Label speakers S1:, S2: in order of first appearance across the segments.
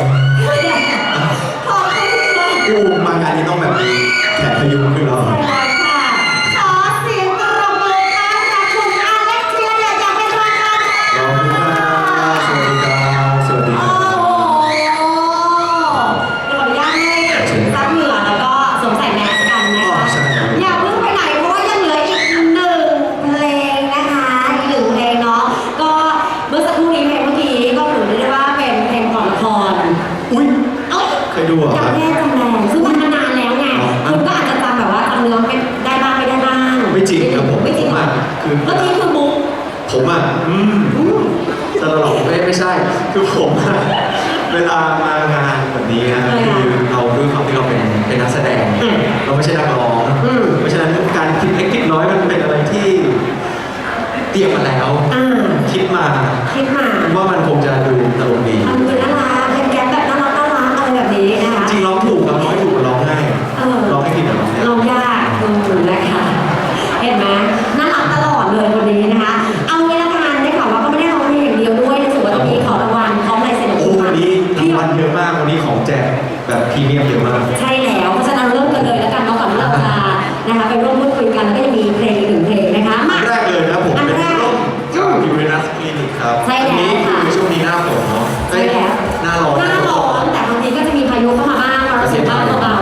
S1: ขอู๋
S2: มางานนี้ต้องแบบมีแขกพยุงขึ้น
S1: เรา
S2: ผมอะตลกไม่ไม่ใช่ คือผมเวลามางานแบบนี้นะคือเราด้วยความที่เราเป็นเป็นนักแสดง เราไม่ใช่นักร้องเพราะฉะนั้นการคิดเล็กคิดน้อยมันเป็นอะไรที่เตรียมมาแล้วคิดมา
S1: คิดมา
S2: ว่ามันคงจะดูตลกดี
S1: มันดูน่ารักเป็นแก๊งแบบน่ารักน่ารักอะไรแบบนี้นะคะ
S2: จริงร้องถูกกับร้องถูก อัน
S1: นี้คือช่วงนี้
S2: หน้าฝนเนาะ
S1: ใช่แล้ว
S2: หน้าร้อน
S1: หน้าร้อนแต่บางทีก็จะมีพายุเข้ามาบ้างเรา
S2: สึกว่า
S1: เบา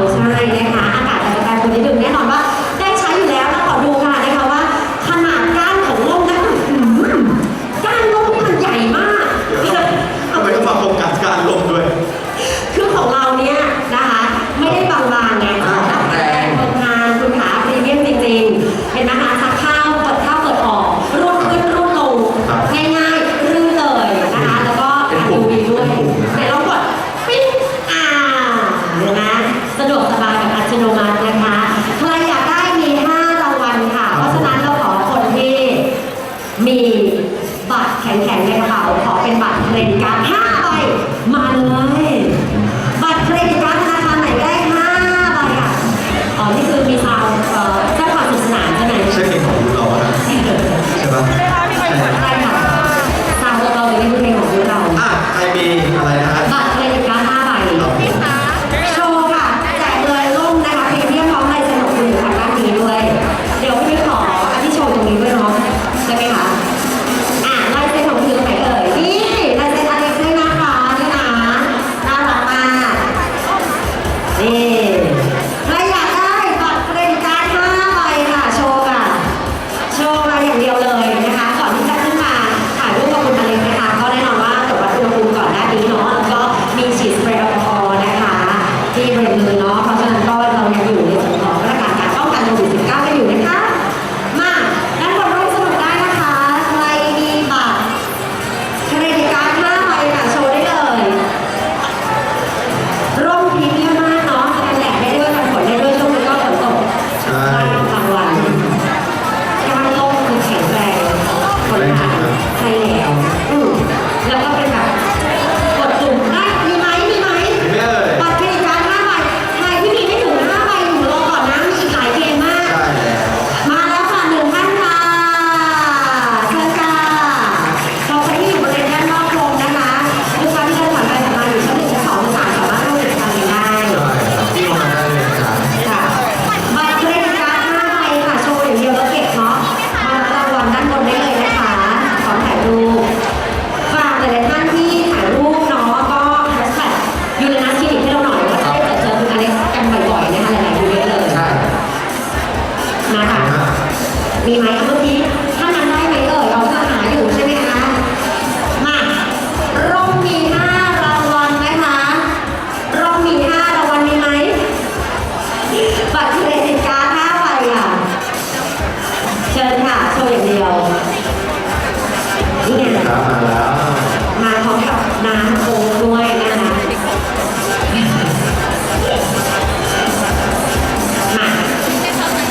S1: 妈的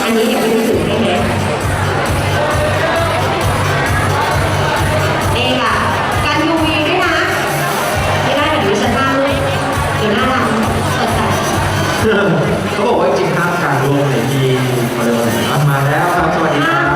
S2: อั
S1: นนี้ยังไม่รู้สึกไม่
S2: เห็
S1: นนี่ค่ะกันยูวีด้นะไม่ได้แบบนี้ฉัหน้าเลหรือหน้าดำเปิดใจ
S2: เขาบอกว่าจริงครับ
S1: การรวม
S2: ในี่
S1: มาเร็ว
S2: ห
S1: นอยมาแล้วครับสวัสดีครับ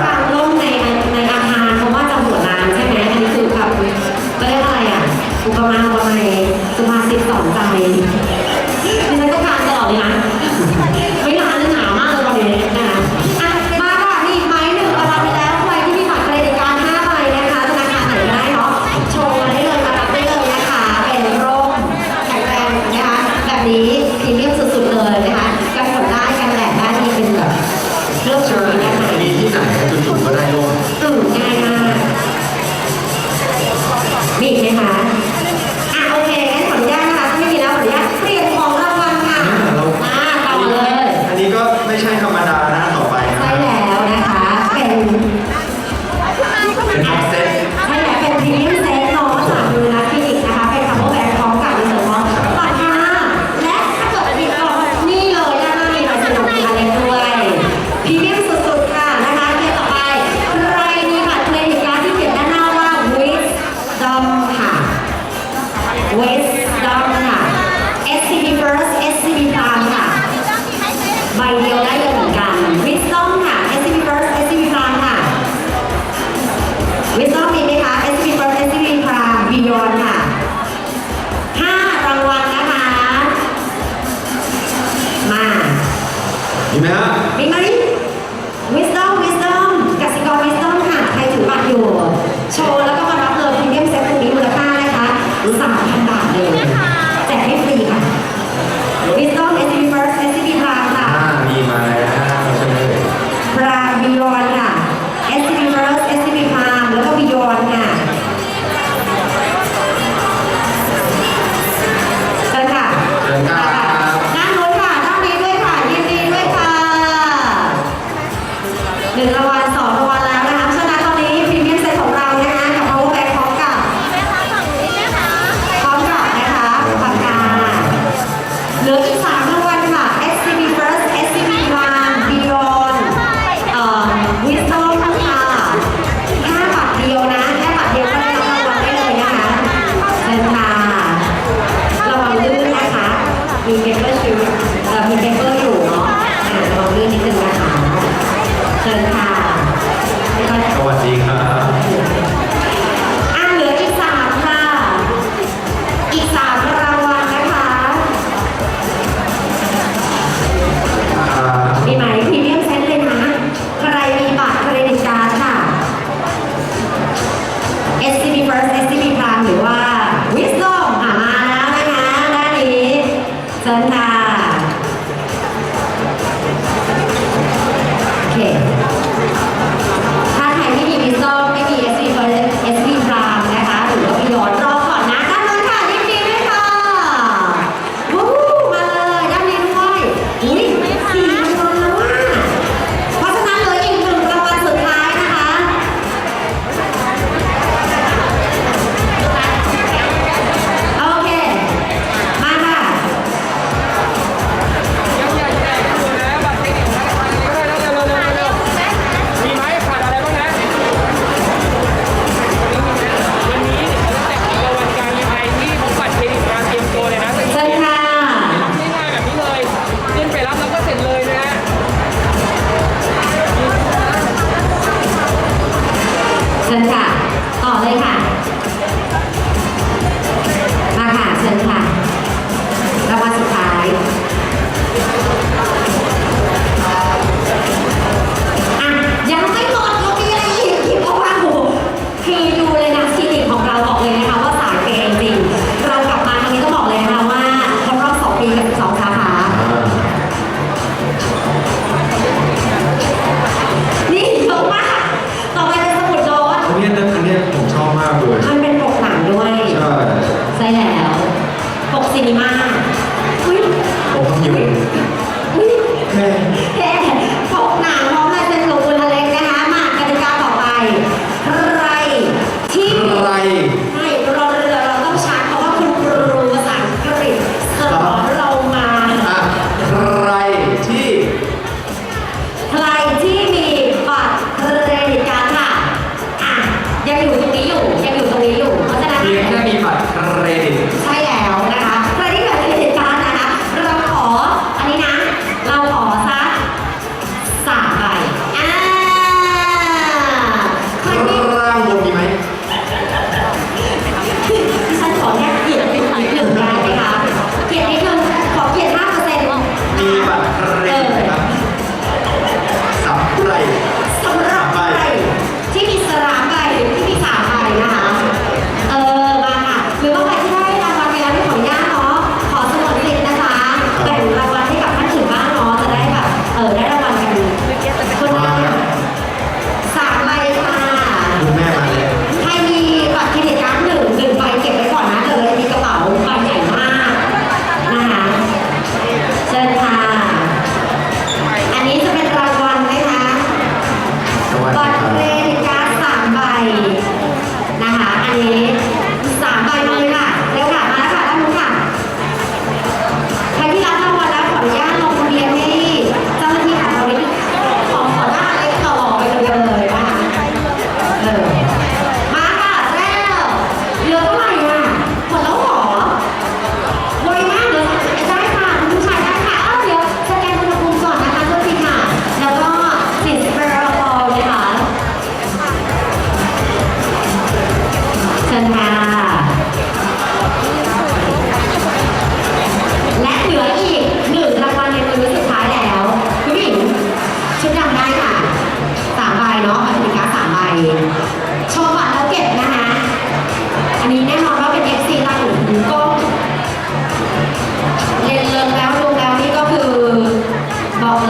S1: ซีนีมาอุ้ยโอ้ยอยู่แม่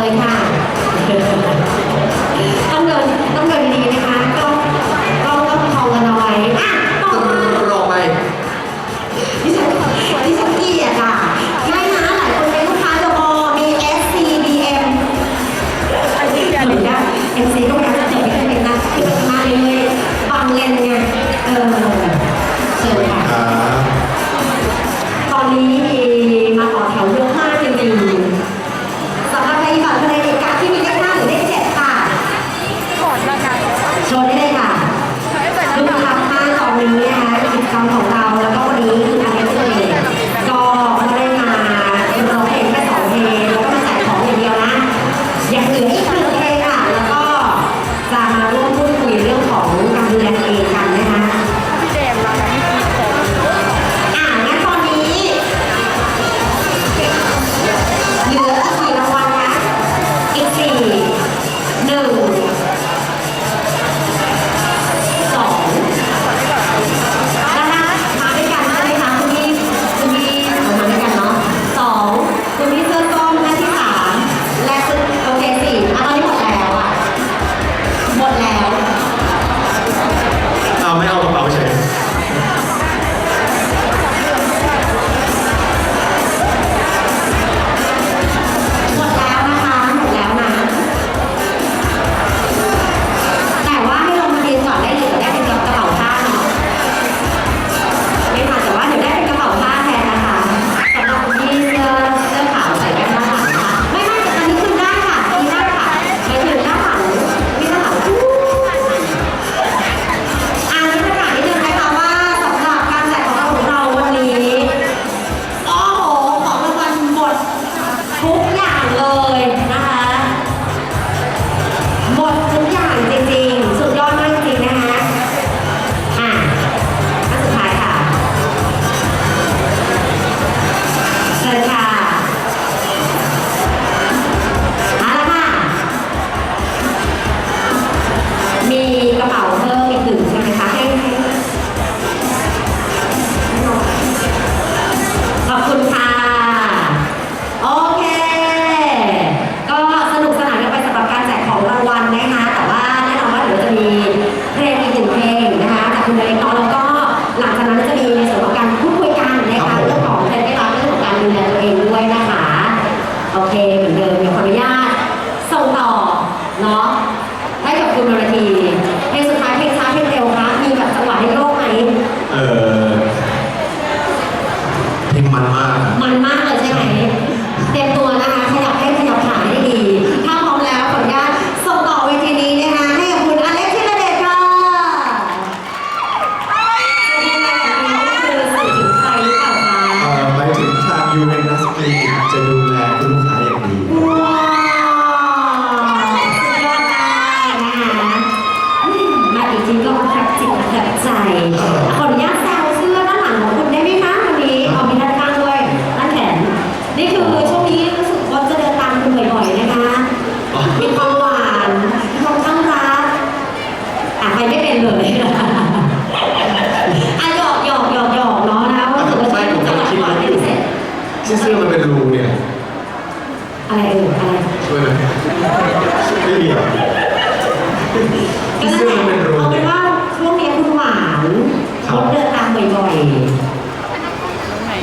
S1: Like Cash.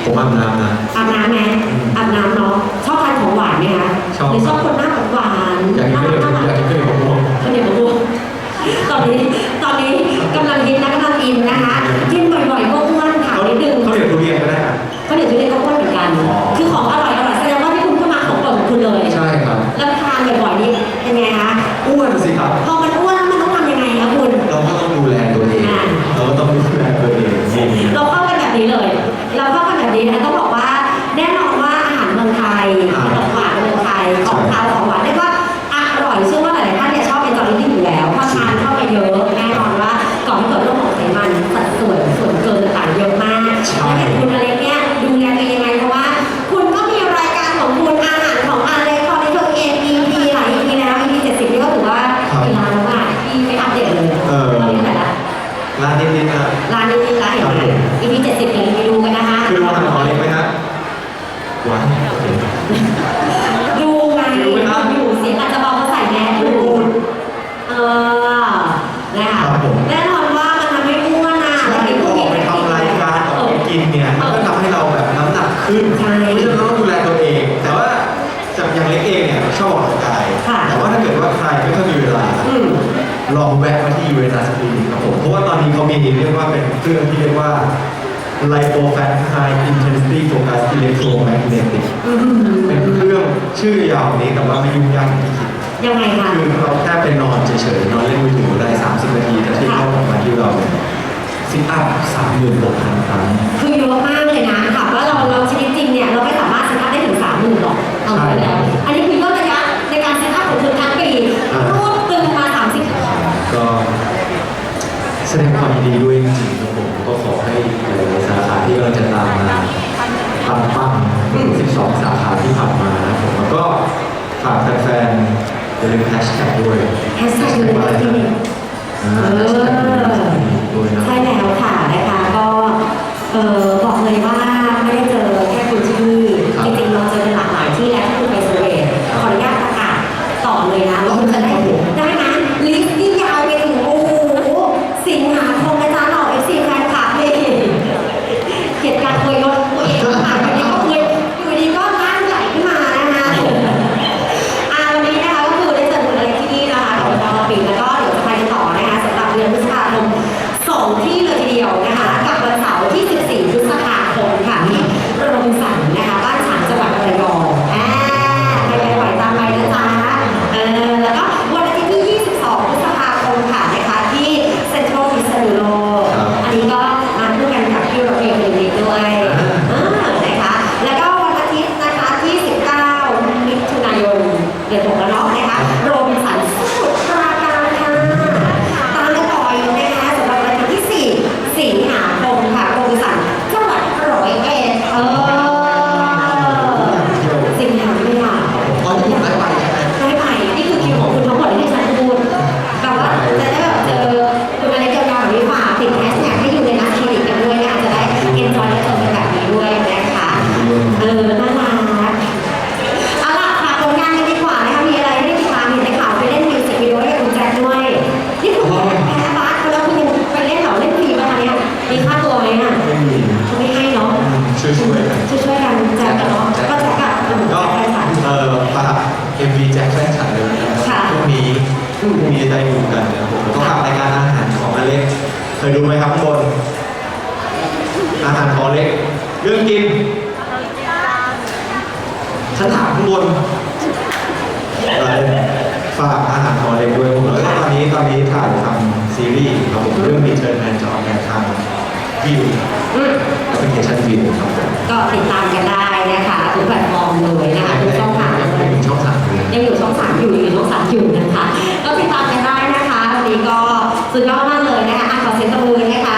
S2: ผมอาบน้ำนะ
S1: อาบน้ำไหมอาบน้ำเนาะชอบทานของหวานไหมคะ
S2: ชอบ
S1: ชอบคนหน้าหวาน
S2: อยากกินข้าวเหนียวน่ารัอ
S1: ยาก
S2: กิน
S1: ข้าวเหนียวมะม่วง ข้าวเหนีย
S2: วมะ
S1: ม่ว
S2: งตอนนี้ Gracias. ชื่อยาวนี้แต่ว่าไม่ยุ่งยากคิด
S1: งไงคะ
S2: คือเราแค่ไปนอนเฉยๆนอนเล่นมือถือได้ 30 นาทีแต่ที่เข้าขอกมาที่เราซิทอัพสามหมื่นหกพันครั้ง
S1: คือเยอะมากเลยนะค่ะว่าเราเราชนิดจริงเนี่ยเราไม่สามารถซิทอัพได้ถึงสามหมื่นหรอกเอาไปแล้ว อันนี้คือต้นระยะในการซิทอัพของคุณทั้งปีรวบตึงมาสามสิบ
S2: ก็แสดงความยินดีด้วยจริงๆครับผมก็ขอให้หลสาขาที่เราจะตามมาปัง 12 สาขาที่ผ่านมานะผมแล้วก็ฝากแฟนๆอย่าลืมแฮชแท็กด้วย
S1: แฮชแท็กยูนิคลินิ
S2: ก
S1: ใช่แล้วค่ะนะคะก็เออบอกเลยว่าไม่ได้เจอแค่คุณที่นี่จริงๆเราเจอกันหลากหลายที่แล้ว มีใจอยู่กันนะครั
S2: บ
S1: ผมก็ทำรายการอาหารขอ
S2: งอเล็กเคยดูไหมครับข้างบน อาหารของอเล็กเรื่องกินฉันถามข้างบนฝากอาหารของอเล็กด้วยผมแล้วตอนนี้ตอนนี้ถ่ายทำซีรีส์ครับผมเรื่องมีเชิญแฟนจอแมนทางวิวแอปพลิเคชันวิวครับ
S1: ก็ติดตามกันได้นะคะทุกแพลตฟอร์มเลยนะคะทุกช่องัง
S2: อยู่
S1: ช่องสามอยู่ยังอยู่ช่องสามอยู่นะคะ ก็ติดตามกันได้นะคะวันนี้ก็สุดยอดมากเลยนะคะขอเสียงตบมือนะคะ